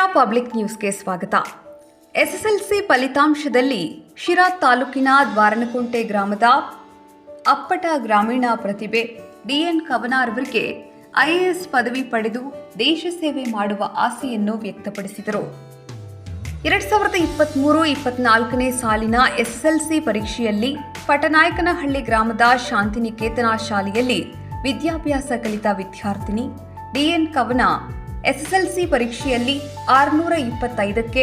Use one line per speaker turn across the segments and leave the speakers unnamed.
Sira public ನ್ಯೂಸ್ಗೆ ಸ್ವಾಗತ. SSLC ಫಲಿತಾಂಶದಲ್ಲಿ ಶಿರಾ ತಾಲೂಕಿನ ದ್ವಾರನಕುಂಟೆ ಗ್ರಾಮದ ಅಪ್ಪಟ ಗ್ರಾಮೀಣ ಪ್ರತಿಭೆ ಡಿಎನ್ ಕವನಾರವರಿಗೆ ಐಎಎಸ್ ಪದವಿ ಪಡೆದು ದೇಶ ಸೇವೆ ಮಾಡುವ ಆಸೆಯನ್ನು ವ್ಯಕ್ತಪಡಿಸಿದರು. ಎರಡ್ ಸಾವಿರದ ಇಪ್ಪತ್ತ್ಮೂರು ಇಪ್ಪತ್ನಾಲ್ಕನೇ ಸಾಲಿನ ಎಸ್ಎಸ್ಎಲ್ಸಿ ಪರೀಕ್ಷೆಯಲ್ಲಿ ಪಟನಾಯಕನಹಳ್ಳಿ ಗ್ರಾಮದ ಶಾಂತಿನಿಕೇತನ ಶಾಲೆಯಲ್ಲಿ ವಿದ್ಯಾಭ್ಯಾಸ ಕಲಿತ ವಿದ್ಯಾರ್ಥಿನಿ ಡಿಎನ್ ಕವನ ಎಸ್ಎಸ್ಎಲ್ಸಿ ಪರೀಕ್ಷೆಯಲ್ಲಿ ಆರುನೂರ ಇಪ್ಪತ್ತೈದಕ್ಕೆ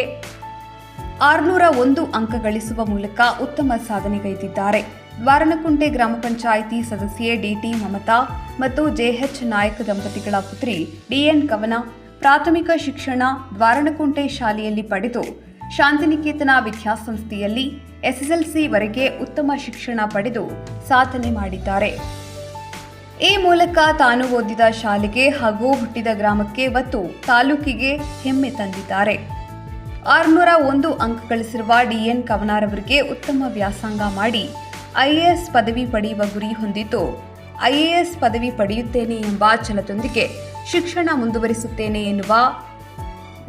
ಆರುನೂರ ಒಂದು ಅಂಕ ಗಳಿಸುವ ಮೂಲಕ ಉತ್ತಮ ಸಾಧನೆಗೈದಿದ್ದಾರೆ ದ್ವಾರನಕುಂಟೆ ಗ್ರಾಮ ಪಂಚಾಯಿತಿ ಸದಸ್ಯೆ ಡಿಟಿ ಮಮತಾ ಮತ್ತು ಜೆಎಚ್ ನಾಯಕ್ ದಂಪತಿಗಳ ಪುತ್ರಿ ಡಿಎನ್ ಕವನ ಪ್ರಾಥಮಿಕ ಶಿಕ್ಷಣ ದ್ವಾರಣಕುಂಟೆ ಶಾಲೆಯಲ್ಲಿ ಪಡೆದು ಶಾಂತಿನಿಕೇತನ ವಿದ್ಯಾಸಂಸ್ಥೆಯಲ್ಲಿ ಎಸ್ಎಸ್ಎಲ್ಸಿವರೆಗೆ ಉತ್ತಮ ಶಿಕ್ಷಣ ಪಡೆದು ಸಾಧನೆ ಮಾಡಿದ್ದಾರೆ. ಈ ಮೂಲಕ ತಾನು ಓದಿದ ಶಾಲೆಗೆ ಹಾಗೂ ಹುಟ್ಟಿದ ಗ್ರಾಮಕ್ಕೆ ಮತ್ತು ತಾಲೂಕಿಗೆ ಹೆಮ್ಮೆ ತಂದಿದ್ದಾರೆ. ಆರುನೂರ ಒಂದು ಅಂಕ ಗಳಿಸಿರುವ ಡಿಎನ್ ಕವನಾರವರಿಗೆ ಉತ್ತಮ ವ್ಯಾಸಂಗ ಮಾಡಿ ಐಎಎಸ್ ಪದವಿ ಪಡೆಯುವ ಗುರಿ ಹೊಂದಿದ್ದು, ಐಎಎಸ್ ಪದವಿ ಪಡೆಯುತ್ತೇನೆ ಎಂಬ ಛಲದೊಂದಿಗೆ ಶಿಕ್ಷಣ ಮುಂದುವರಿಸುತ್ತೇನೆ ಎನ್ನುವ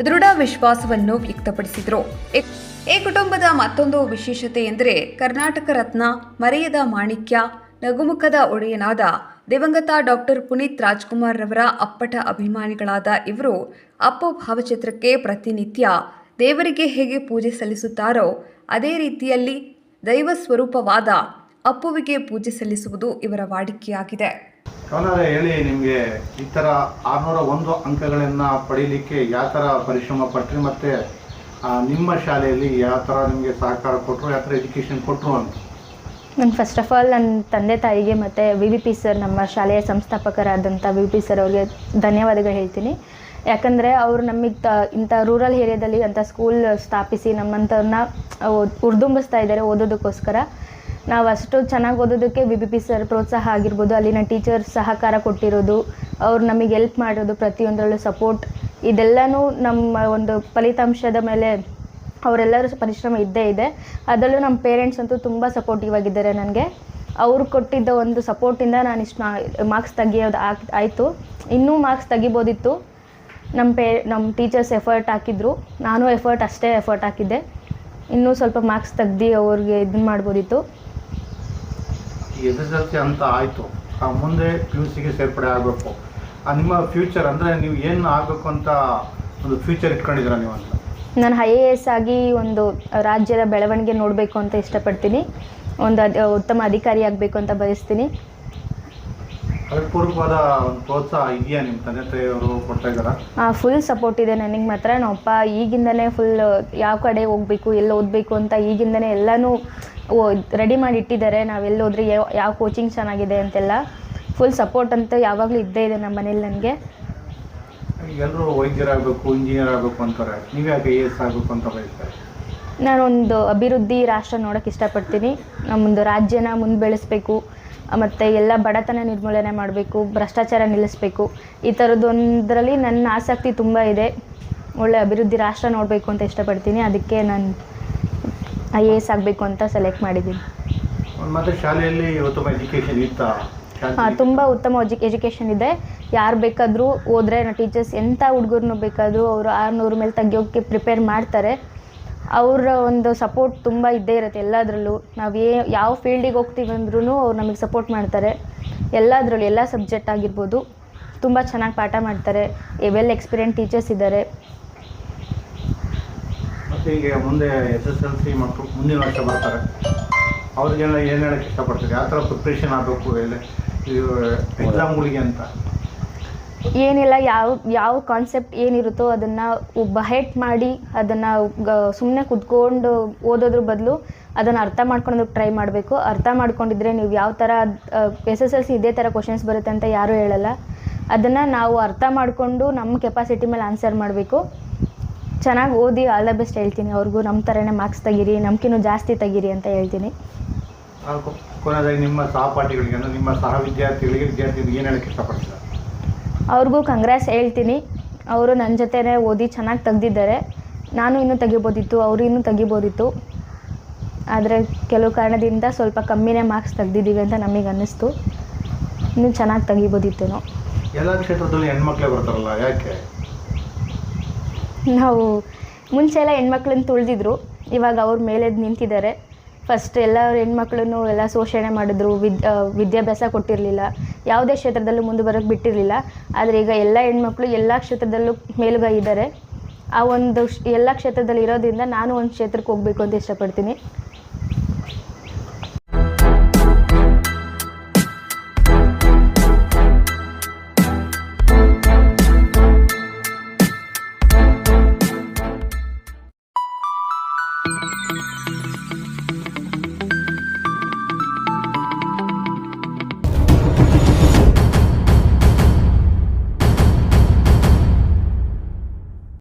ದೃಢ ವಿಶ್ವಾಸವನ್ನು ವ್ಯಕ್ತಪಡಿಸಿದರು. ಈ- ಕುಟುಂಬದ ಮತ್ತೊಂದು ವಿಶೇಷತೆ ಎಂದರೆ ಕರ್ನಾಟಕ ರತ್ನ ಮರೆಯದ ಮಾಣಿಕ್ಯ, ನಗುಮುಖದ ಒಡೆಯನಾದ ದಿವಂಗತ ಡಾಕ್ಟರ್ ಪುನೀತ್ ರಾಜ್ಕುಮಾರ್ ರವರ ಅಪ್ಪಟ ಅಭಿಮಾನಿಗಳಾದ ಇವರು ಅಪ್ಪ ಭಾವಚಿತ್ರಕ್ಕೆ ಪ್ರತಿನಿತ್ಯ ದೇವರಿಗೆ ಹೇಗೆ ಪೂಜೆ ಸಲ್ಲಿಸುತ್ತಾರೋ ಅದೇ ರೀತಿಯಲ್ಲಿ ದೈವ ಸ್ವರೂಪವಾದ ಅಪ್ಪುವಿಗೆ ಪೂಜೆ ಸಲ್ಲಿಸುವುದು ಇವರ ವಾಡಿಕೆಯಾಗಿದೆ.
ಕವನಾರೆ ಹೇಳಿ, ನಿಮಗೆ ಈ ಥರ ಆರುನೂರ ಒಂದು ಅಂಕಗಳನ್ನು ಪಡೀಲಿಕ್ಕೆ ಯಾವ ಥರ ಪರಿಶ್ರಮ ಪಟ್ಟರು ಮತ್ತು ನಿಮ್ಮ ಶಾಲೆಯಲ್ಲಿ ಯಾವ ಥರ ನಿಮಗೆ ಸಹಕಾರ ಕೊಟ್ಟರು ಯಾವ ಥರ ಎಜುಕೇಷನ್ ಕೊಟ್ಟರು ಅಂತ?
ನಾನು ಫಸ್ಟ್ ಆಫ್ ಆಲ್ ನನ್ನ ತಂದೆ ತಾಯಿಗೆ ಮತ್ತು ವಿ ವಿ ಪಿ ಸರ್ ನಮ್ಮ ಶಾಲೆಯ ಸಂಸ್ಥಾಪಕರಾದಂಥ ವಿ ಪಿ ಸರ್ ಅವ್ರಿಗೆ ಧನ್ಯವಾದಗಳು ಹೇಳ್ತೀನಿ. ಯಾಕಂದರೆ ಅವರು ನಮಗೆ ತ ಇಂಥ ರೂರಲ್ ಏರಿಯಾದಲ್ಲಿ ಅಂಥ ಸ್ಕೂಲ್ ಸ್ಥಾಪಿಸಿ ನಮ್ಮಂಥವ್ರನ್ನ ಉರ್ದುಂಬಿಸ್ತಾ ಇದ್ದಾರೆ ಓದೋದಕ್ಕೋಸ್ಕರ. ನಾವು ಅಷ್ಟು ಚೆನ್ನಾಗಿ ಓದೋದಕ್ಕೆ ವಿ ಬಿ ಪಿ ಸರ್ ಪ್ರೋತ್ಸಾಹ ಆಗಿರ್ಬೋದು, ಅಲ್ಲಿನ ಟೀಚರ್ ಸಹಕಾರ ಕೊಟ್ಟಿರೋದು, ಅವ್ರು ನಮಗೆ ಎಲ್ಪ್ ಮಾಡಿರೋದು ಪ್ರತಿಯೊಂದರಲ್ಲೂ ಸಪೋರ್ಟ್ ಇದೆಲ್ಲನೂ ನಮ್ಮ ಒಂದು ಫಲಿತಾಂಶದ ಮೇಲೆ ಅವರೆಲ್ಲರೂ ಪರಿಶ್ರಮ ಇದ್ದೇ ಇದೆ. ಅದರಲ್ಲೂ ನಮ್ಮ ಪೇರೆಂಟ್ಸ್ ಅಂತೂ ತುಂಬ ಸಪೋರ್ಟಿವ್ ಆಗಿದ್ದಾರೆ ನನಗೆ. ಅವರು ಕೊಟ್ಟಿದ್ದ ಒಂದು ಸಪೋರ್ಟಿಂದ ನಾನು ಇಷ್ಟು ಮಾರ್ಕ್ಸ್ ತೆಗಿಯೋದು ಆಯಿತು. ಇನ್ನೂ ಮಾರ್ಕ್ಸ್ ತೆಗಿಬೋದಿತ್ತು. ನಮ್ಮ ಪೇ ನಮ್ಮ ಟೀಚರ್ಸ್ ಎಫರ್ಟ್ ಹಾಕಿದ್ರು. ನಾನು ಎಫರ್ಟ್ ಅಷ್ಟೇ ಎಫರ್ಟ್ ಹಾಕಿದ್ದೆ. ಇನ್ನೂ ಸ್ವಲ್ಪ ಮಾರ್ಕ್ಸ್ ತೆಗ್ದು ಅವ್ರಿಗೆ ಇದನ್ನ ಮಾಡ್ಬೋದಿತ್ತು.
ಅಂತ ಆಯಿತು. ಮುಂದೆ ಪಿ ಯು ಸೇರ್ಪಡೆ ಆಗಬೇಕು. ನಿಮ್ಮ ಫ್ಯೂಚರ್ ಅಂದರೆ ನೀವು ಏನು ಆಗಬೇಕು ಅಂತ ಒಂದು ಫ್ಯೂಚರ್ ಇಟ್ಕೊಂಡಿದ್ದೀರಾ ನೀವು ಅಂತ?
ನಾನು ಐ ಎ ಎಸ್ ಆಗಿ ಒಂದು ರಾಜ್ಯದ ಬೆಳವಣಿಗೆ ನೋಡಬೇಕು ಅಂತ ಇಷ್ಟಪಡ್ತೀನಿ. ಒಂದು ಅದ್ ಉತ್ತಮ ಅಧಿಕಾರಿ ಆಗಬೇಕು ಅಂತ ಬಯಸ್ತೀನಿ.
ಅದಕ್ಕೆ ಪೂರ್ವಕವಾದ ಒಂದು ಪ್ರೋತ್ಸಾಹ ಇದೆಯಾ ನಿಮ್ಮ ತಂದೆ ತಾಯಿಯವರು ಕೊಡ್ತಾ ಇದ್ದಾರಾ?
ಫುಲ್ ಸಪೋರ್ಟ್ ಇದೆ ನನಗೆ ಮಾತ್ರ. ನಮ್ಮಪ್ಪ ಈಗಿಂದನೇ ಫುಲ್ ಯಾವ ಕಡೆ ಹೋಗಬೇಕು ಎಲ್ಲಿ ಓದಬೇಕು ಅಂತ ಈಗಿಂದನೇ ಎಲ್ಲನೂ ರೆಡಿ ಮಾಡಿ ಇಟ್ಟಿದ್ದಾರೆ. ನಾವು ಎಲ್ಲಿ ಹೋದ್ರೆ ಯಾವ ಕೋಚಿಂಗ್ ಚೆನ್ನಾಗಿದೆ ಅಂತೆಲ್ಲ. ಫುಲ್ ಸಪೋರ್ಟ್ ಅಂತ ಯಾವಾಗಲೂ ಇದ್ದೇ ಇದೆ ನಮ್ಮ ಮನೇಲಿ ನನಗೆ.
ಎಲ್ಲರೂ ವೈದ್ಯರಾಗಬೇಕು ಇಂಜಿನಿಯರ್ ಆಗಬೇಕು ಅಂತಾರೆ. ನೀವ್ಯಾಕೆ ಎ ಎಸ್ ಆಗಬೇಕು ಅಂತ ಬಯಸ್ತಾರೆ
ನಾನೊಂದು ಅಭಿವೃದ್ಧಿ ರಾಷ್ಟ್ರ ನೋಡೋಕೆ ಇಷ್ಟಪಡ್ತೀನಿ. ನಮ್ಮೊಂದು ರಾಜ್ಯನ ಮುಂದೆ ಬೆಳೆಸಬೇಕು ಮತ್ತು ಎಲ್ಲ ಬಡತನ ನಿರ್ಮೂಲನೆ ಮಾಡಬೇಕು ಭ್ರಷ್ಟಾಚಾರ ನಿಲ್ಲಿಸಬೇಕು. ಈ ಥರದ್ದೊಂದರಲ್ಲಿ ನನ್ನ ಆಸಕ್ತಿ ತುಂಬ ಇದೆ. ಒಳ್ಳೆ ಅಭಿವೃದ್ಧಿ ರಾಷ್ಟ್ರ ನೋಡಬೇಕು ಅಂತ ಇಷ್ಟಪಡ್ತೀನಿ. ಅದಕ್ಕೆ ನಾನು ಐ ಎ ಎಸ್ ಆಗಬೇಕು ಅಂತ ಸೆಲೆಕ್ಟ್ ಮಾಡಿದ್ದೀನಿ.
ಮತ್ತೆ ಶಾಲೆಯಲ್ಲಿ ಉತ್ತಮ ಎಜುಕೇಷನ್ ಇತ್ತ?
ತುಂಬ ಉತ್ತಮ ಎಜು ಎಜುಕೇಷನ್ ಇದೆ. ಯಾರು ಬೇಕಾದರೂ ಹೋದ್ರೆ ಟೀಚರ್ಸ್ ಎಂಥ ಹುಡುಗರನ್ನು ಬೇಕಾದರೂ ಅವರು ಆರುನೂರು ಮೇಲೆ ತೆಗಿಯೋಕ್ಕೆ ಪ್ರಿಪೇರ್ ಮಾಡ್ತಾರೆ. ಅವರ ಒಂದು ಸಪೋರ್ಟ್ ತುಂಬ ಇದ್ದೇ ಇರುತ್ತೆ ಎಲ್ಲದರಲ್ಲೂ. ನಾವು ಏ ಯಾವ ಫೀಲ್ಡಿಗೆ ಹೋಗ್ತೀವಿ ಅಂದ್ರೂ ಅವ್ರು ನಮಗೆ ಸಪೋರ್ಟ್ ಮಾಡ್ತಾರೆ. ಎಲ್ಲದರಲ್ಲೂ ಎಲ್ಲ ಸಬ್ಜೆಕ್ಟ್ ಆಗಿರ್ಬೋದು. ತುಂಬ ಚೆನ್ನಾಗಿ ಪಾಠ ಮಾಡ್ತಾರೆ. ವೆಲ್ ಎಕ್ಸ್ಪೀರಿಯೆಂಟ್ ಟೀಚರ್ಸ್ ಇದ್ದಾರೆ
ಮುಂದೆ ಎಸ್ ಎಸ್ ಎಲ್ ಸಿ ಮಕ್ಕಳು ಮುಂದಿನ ವರ್ಷ ಬರ್ತಾರೆ. ಅವ್ರಿಗೆಲ್ಲ ಏನು ಹೇಳಕ್ಕೆ ಇಷ್ಟಪಡ್ತೀರಿ? ಯಾವ ಥರ ಪ್ರಿಪ್ರೇಷನ್ ಆಗಬೇಕು ಎಲ್ಲ ಎಕ್ಸಾಮ್ಗಳಿಗೆ ಅಂತ.
ಏನಿಲ್ಲ ಯಾವ ಯಾವ ಕಾನ್ಸೆಪ್ಟ್ ಏನಿರುತ್ತೋ ಅದನ್ನು ಬಹೆಟ್ ಮಾಡಿ ಅದನ್ನು ಸುಮ್ಮನೆ ಕುತ್ಕೊಂಡು ಓದೋದ್ರ ಬದಲು ಅದನ್ನು ಅರ್ಥ ಮಾಡ್ಕೊಳೋದಕ್ಕೆ ಟ್ರೈ ಮಾಡಬೇಕು. ಅರ್ಥ ಮಾಡ್ಕೊಂಡಿದ್ರೆ ನೀವು ಯಾವ ಥರ ಎಸ್ ಎಸ್ ಎಲ್ ಸಿ ಇದೇ ಥರ ಕ್ವಶನ್ಸ್ ಬರುತ್ತೆ ಅಂತ ಯಾರೂ ಹೇಳಲ್ಲ. ಅದನ್ನು ನಾವು ಅರ್ಥ ಮಾಡಿಕೊಂಡು ನಮ್ಮ ಕೆಪಾಸಿಟಿ ಮೇಲೆ ಆನ್ಸರ್ ಮಾಡಬೇಕು. ಚೆನ್ನಾಗಿ ಓದಿ ಆಲ್ ದ ಬೆಸ್ಟ್ ಹೇಳ್ತೀನಿ. ಅವ್ರಿಗೂ ನಮ್ಮ ಥರನೇ ಮಾರ್ಕ್ಸ್ ತೆಗೀರಿ ನಮ್ಗಿನ್ನೂ ಜಾಸ್ತಿ ತೆಗೀರಿ ಅಂತ ಹೇಳ್ತೀನಿ.
ಹಾಗೂ ಕೊನೆಯದಾಗಿ ನಿಮ್ಮ ಸಹಪಾಠಿಗಳಿಗೆ ಅಂದರೆ ನಿಮ್ಮ ಸಹ ವಿದ್ಯಾರ್ಥಿಗಳಿಗೆ ವಿದ್ಯಾರ್ಥಿಗಳಿಗೆ ಏನು ಹೇಳಕ್ಕೆ ಇಷ್ಟಪಡ್ತಾರೆ?
ಅವ್ರಿಗೂ ಕಾಂಗ್ರೆಸ್ ಹೇಳ್ತೀನಿ. ಅವರು ನನ್ನ ಜೊತೆನೇ ಓದಿ ಚೆನ್ನಾಗಿ ತೆಗ್ದಿದ್ದಾರೆ. ನಾನು ಇನ್ನೂ ತೆಗಿಬೋದಿತ್ತು ಅವರು ಇನ್ನೂ ತೆಗಿಬೋದಿತ್ತು. ಆದರೆ ಕೆಲವು ಕಾರಣದಿಂದ ಸ್ವಲ್ಪ ಕಮ್ಮಿನೇ ಮಾರ್ಕ್ಸ್ ತೆಗ್ದಿದ್ದೀವಿ ಅಂತ ನಮಗೆ ಅನ್ನಿಸ್ತು. ಇನ್ನೂ ಚೆನ್ನಾಗಿ ತೆಗಿಬೋದಿತ್ತೇನೋ.
ಎಲ್ಲ ಕ್ಷೇತ್ರದಲ್ಲಿ ಹೆಣ್ಮಕ್ಳೇ ಬರ್ತಾರಲ್ಲ ಯಾಕೆ?
ನಾವು ಮುಂಚೆ ಎಲ್ಲ ಹೆಣ್ಮಕ್ಳನ್ನ ತುಳಿದಿದ್ರು. ಇವಾಗ ಅವ್ರ ಮೇಲೆ ನಿಂತಿದ್ದಾರೆ. ಫಸ್ಟ್ ಎಲ್ಲ ಹೆಣ್ಮಕ್ಳನ್ನು ಎಲ್ಲ ಶೋಷಣೆ ಮಾಡಿದ್ರು. ವಿದ್ ವಿದ್ಯಾಭ್ಯಾಸ ಕೊಟ್ಟಿರಲಿಲ್ಲ. ಯಾವುದೇ ಕ್ಷೇತ್ರದಲ್ಲೂ ಮುಂದೆ ಬರೋಕ್ಕೆ ಬಿಟ್ಟಿರಲಿಲ್ಲ. ಆದರೆ ಈಗ ಎಲ್ಲ ಹೆಣ್ಮಕ್ಳು ಎಲ್ಲ ಕ್ಷೇತ್ರದಲ್ಲೂ ಮೇಲುಗೈ ಇದ್ದಾರೆ. ಆ ಒಂದು ಎಲ್ಲ ಕ್ಷೇತ್ರದಲ್ಲಿ ಇರೋದ್ರಿಂದ ನಾನು ಒಂದು ಕ್ಷೇತ್ರಕ್ಕೆ ಹೋಗಬೇಕು ಅಂತ ಇಷ್ಟಪಡ್ತೀನಿ.